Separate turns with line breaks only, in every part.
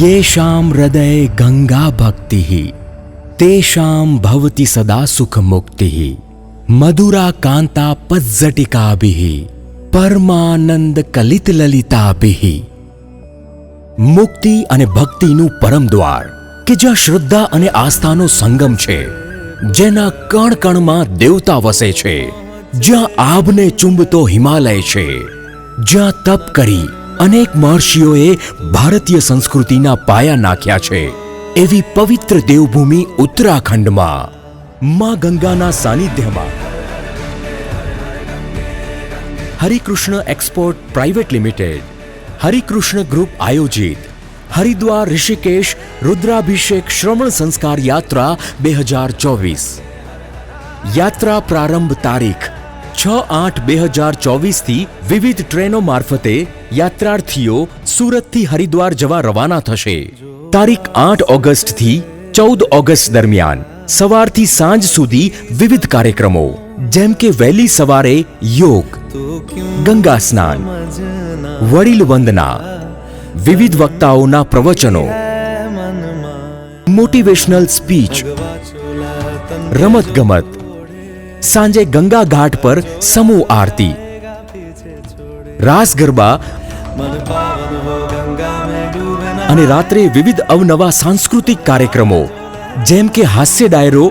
યેષાં હૃદય ગંગા ભક્તિ તેષાં ભવતી સદા સુખમુક્તિ મધુરા કાંતા પઝ્ઝટિકાભિ પરમાનંદ કલિત મુક્તિ અને ભક્તિનું પરમ દ્વાર કે જ્યાં શ્રદ્ધા અને આસ્થાનો સંગમ છે જેના કણ કણમાં દેવતા વસે છે જ્યાં આભને ચુંબતો હિમાલય છે જ્યાં તપ કરી અનેક મહર્ષિઓએ ભારતીય સંસ્કૃતિના પાયા નાખ્યા છે. એવી પવિત્ર દેવભૂમિ ઉત્તરાખંડમાં, માં ગંગાના સાનિધ્યમાં. Harikrishna export private limited, Harikrishna group આયોજિત, હરિદ્વાર ઋષિકેશ રુદ્રાભિષેક શ્રવણ સંસ્કાર યાત્રા બે હજાર ચોવીસ. યાત્રા પ્રારંભ તારીખ છ આઠ બે હજાર ચોવીસથી વિવિધ ટ્રેનો મારફતે યાત્રાર્થીઓ સુરતથી હરિદ્વાર જવા રવાના થશે. તારીખ આઠ ઓગસ્ટથી ચૌદ ઓગસ્ટ દરમિયાન સવારથી સાંજ સુધી વિવિધ કાર્યક્રમો, જેમ કે વહેલી સવારે યોગ, ગંગા સ્નાન, વડીલ વંદના, વિવિધ વક્તાઓના પ્રવચનો, મોટિવેશનલ સ્પીચ રમત ગમત સાંજે ગંગા ઘાટ પર સમૂહ આરતી. રાસ ગરબા અને રાત્રે વિવિધ અવનવા સાંસ્કૃતિક કાર્યક્રમો, જેમ કે હાસ્ય ડાયરો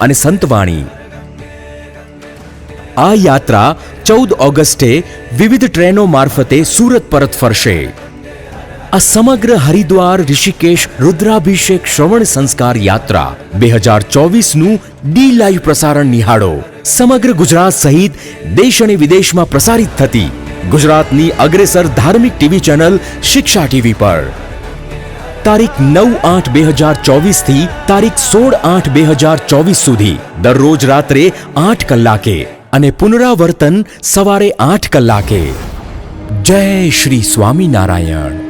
અને સંતવાણી. આ યાત્રા ચૌદ ઓગસ્ટે વિવિધ ટ્રેનો મારફતે સુરત પરત ફરશે. આ સમગ્ર હરિદ્વાર, ઋષિકેશ, રુદ્રાભિષેક શ્રવણ સંસ્કાર યાત્રા બે હજાર ચોવીસનું ડી લાઈવ પ્રસારણ નિહાળો. સમગ્ર ગુજરાત સહિત દેશ અને વિદેશમાં પ્રસારિત થતી ગુજરાતની અગ્રેસર ધાર્મિક ટીવી ચેનલ શિક્ષા ટીવી પર. તારીખ નવ આઠ બે હજાર ચોવીસથી તારીખ સોળ આઠ બે હજાર ચોવીસ સુધી દરરોજ રાત્રે આઠ કલાકે અને પુનરાવર્તન સવારે આઠ કલાકે. જય શ્રી સ્વામિનારાયણ.